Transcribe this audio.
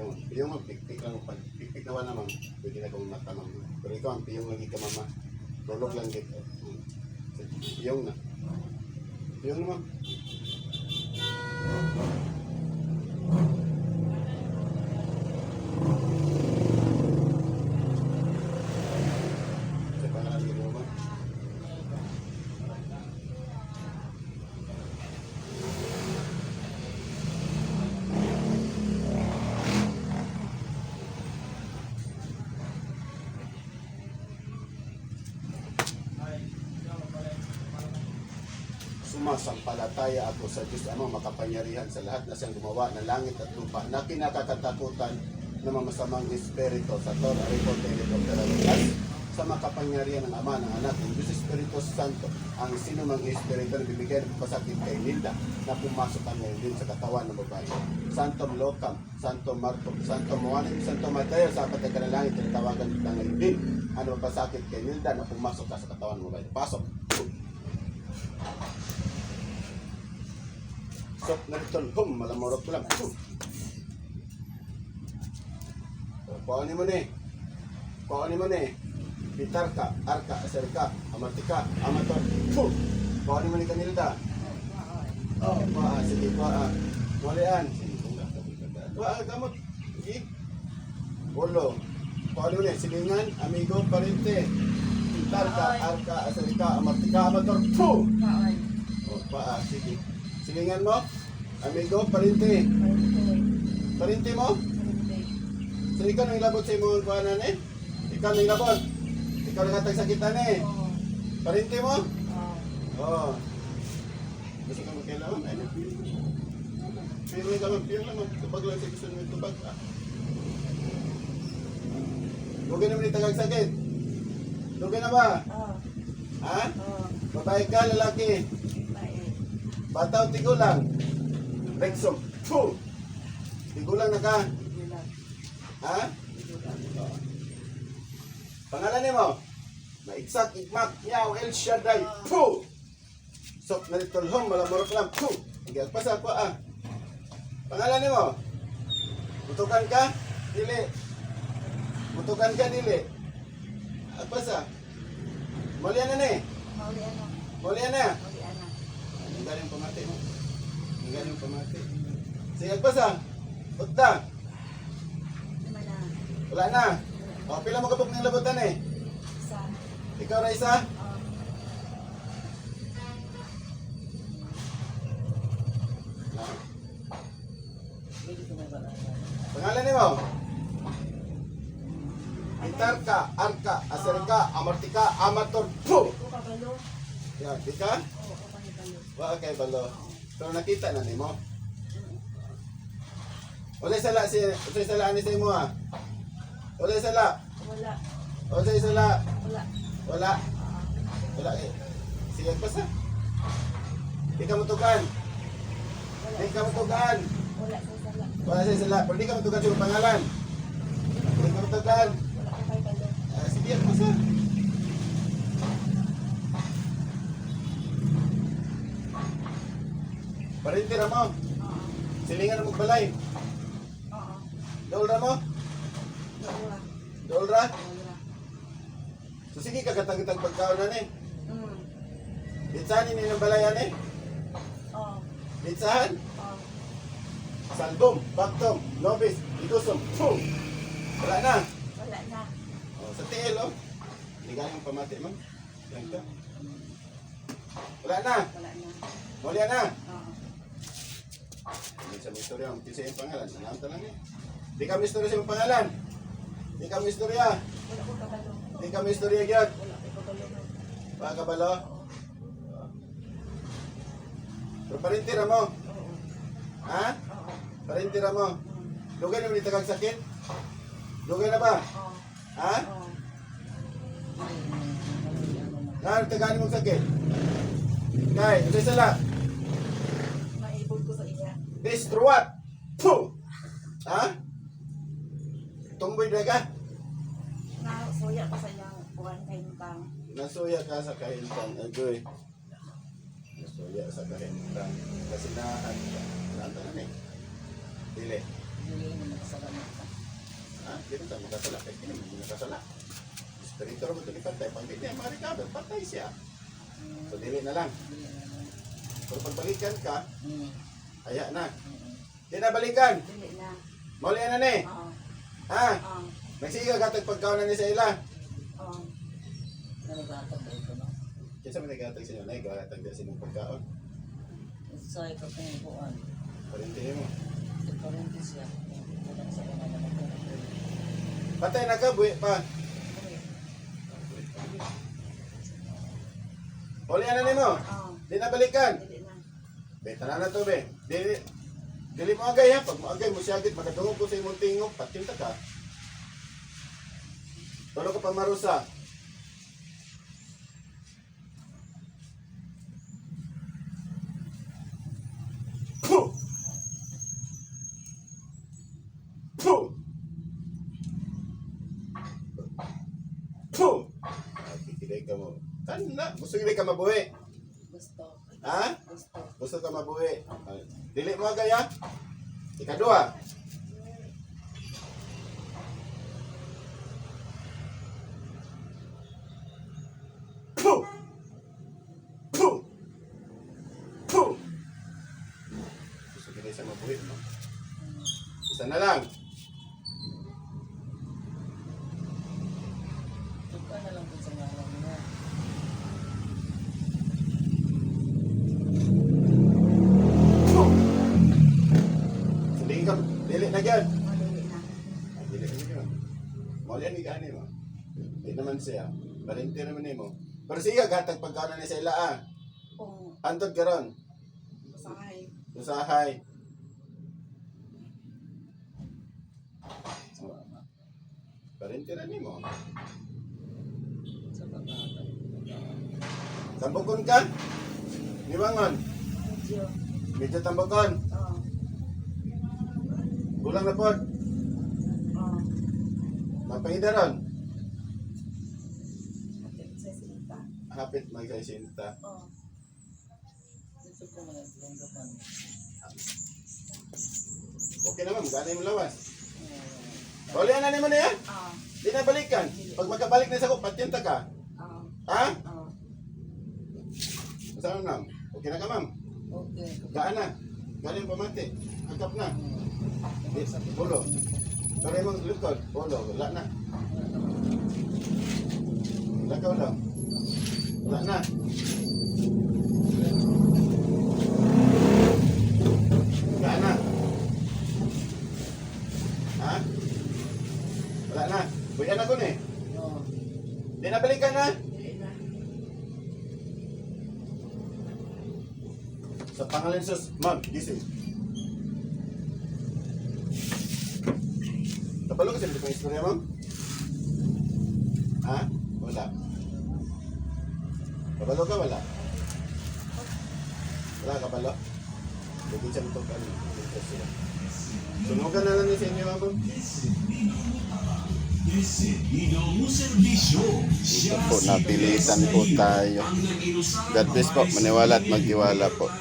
Piyong. Piyong mo, pikpik lang. Pag pikpik na wala, ma'am. Pwede na kong mata, ma'am. Pero ikaw, ang piyong lagi ka, mama. Rolog lang dito. Piyong na. Piyong na, ma'am. Sa pangalan ni Roma. Sumasampalataya ako sa Diyos Amang makapangyarihan sa lahat na siyang gumawa ng langit at lupa na kinakakatakutan ng mga masamang espiritu sa Tor Aripo Teledokteralas sa makapangyarihan ng Ama, ng Anak, ng Diyos Espiritu Santo, ang sino mang espiritu na bibigyan ng pasakit kay Linda na pumasok ang ngayon din sa katawan ng babae. Santo Locam, Santo Marco, Santo Juanim, Santo Mateo, sa apat na kanalangit, tinatawagan ng ngayon din. Ano ang pasakit kay Linda na pumasok sa katawan ng babae. Pasok! Sok na ito, hum, malamorot ko lang. Hum. So, Paunin mo ni. Paunin mo ni. Pitar ka, arka, asar ka, amatika, amator. Hum. Paunin mo ni kanilda. Oh, pa, sige pa. Mulian. Pa, gamot. Sige. Bolo. Paunin mo ni. Silingan, amigo, parente. Pitar ka, arka, asar ka, amatika, amator. Hum. Pa, ah, sige. Silingan mo. Amigo, parinte. Parinte mo? So, ikaw nang ilabot sa imong kuhanan eh? Ikaw nang ilabot? Ikaw nang hatag sakitan eh? Parinte mo? Oo. Gusto ka magkailangan? Ay, Pero yung naman, pero naman, tubag lang sa gusto mo tubag. Ah. Lugay naman yung tagang sakit. Lugay na ba? Ha? Babae ka, lalaki. Bata o tigulang? Rexom. Puh! Tigulang na ka. Ha? Pangalan ni mo? Maiksak, ikmak, yaw, El Shaddai. Puh! Sok na litulhom, malamorok lang. Puh! Higil pa sa ako ah. Pangalan ni mo? Butukan ka? Dili. Butukan ka, dili. Apa sa? Malian na ni. Malian na. Ang galing pamati mo. Ang galing pamati. Sige, agpas ah. Punta. Wala na. O, pila mo kapag ng labutan eh. Ikaw, Raisa? Ah. Pangalan ni mo? Itarka, Arka, Aserka, Amartika, Amator, Puh! Yan, di ka? Wa kay balo. Pero nakita na nimo. Wala sala si wala sala ni sa imo ah. Wala sala. Wala sala. Wala. Wala eh. Sige pa sa. Di ka mutugan. Di ka mutugan. Wala sa sala. Pero di ka mutugan sa pangalan. Di ka mutugan. Ah, sige pa sa. Parinti ra mo. Silingan mo balay. Dol ra mo. Dol ra. So sige kagatag-gatag pagkaon na ni. Bitsahan ni ng balayan ni. Bitsahan. Salbom, baktom, nobis, idusom, pum. Wala na. Oh, sa tiil oh. Hindi galing pamati man. Yan ka. Wala na. Muli na. Hindi sa istorya, ang tisa yung pangalan. Sanahan ta lang eh. Di kami istorya sa iyong pangalan. Di kami istorya. Di kami istorya. Baka kabalo. Pero parintira mo. Ha? Parintira mo. Lugay na mo ni tagang sakit? Lugay na ba? Ha? Tagani mong sakit? Kay, ito sala. Destruat. Puh! Ha? Tumboy na ka? Nasuya ka sa kahintang. Agoy. Nasuya sa kahintang. Kasi naan ka. Naan ka na eh. Dili. Dili mo nakasalamat ka. Ha? Di ba tayo magkasala? Kahit hindi naman magkasala. Espiritu naman ito ni Patay. Pag hindi niya ma-recover, patay siya. So, dili na lang. Dili. Pero pag balikan ka, Hmm. Aya na. Di na balikan. Dili na. Mauli na ni. Oo. Ha? Oo. Nagsiga gatag pagkaon na ni sa ila. Oo. Nalagatag ba ito no? Kinsa man naggatag sa inyo? Naggatag sa inyong pagkaon. Sa ito pinagbuan. Parintihin mo. Sa parentis siya. Wala sa pangalan ng Patay na ka, buwi pa. Mauli na ni mo. Oo. Di na balikan. Dili na. Na na to, be. Dili, dili mo agay ha. Pag mo agay mo siyagit, makatungog ko sa imong tingog, patinta ka. Tulog ka pa marusa. Puh! Puh! Puh! Kikilig ka mo. Kana, gusto kilig ka mabuhi. Gusto. Ha? Gusto. Gusto ka mabuhi. Dili mo agay ha. Ikadua. Puh! Puh! Puh! Gusto ka sa mabuhi mo. Isa na lang. Na dyan. Dili na. Na dyan. Mali yan, gani mo. Di naman siya. Balinti naman ni mo. Pero siya, gatag pagkanan ni sa ila ah. Kung Antod ka ron. usahay. Usahay. Balinti na ni mo. Sa pagkakataon. Tambukon ka? Niwangon. Medyo. Medyo. Kulang na po. Oo. Mapahida ron. Kapit sa sinta. Hapit magkaisinta. Oo. Dito ko. Okay naman, gano'n mo lawas. Huli na naman na yan. Oo. Di na balikan. Pag magkabalik na sa ko, patyenta ka. Oo. Ha? Oo. Saan na? Okay na ka, ma'am. Okay. Gaan na. Galing pamati. Agap na. Hmm. Di, Pulo. Pero yung lukod, pulo. Wala na. Lakaw lang. Wala na. Gaan na. Ha? Wala na. Buyan ako ni. Oo. Di na balikan na. Dili na. Sa pangalan sus, ma'am, gising. Kabalo kasi hindi pang istorya, ma'am? Ha? Wala. Kabalo ka, wala? Wala, kabalo? Bigyan siya nito kami. Sunugan na lang niya sa inyo, ma'am. Decidido mo serbisyo. Ito po, napilitan po tayo. God bless po, maniwala at magtiwala po.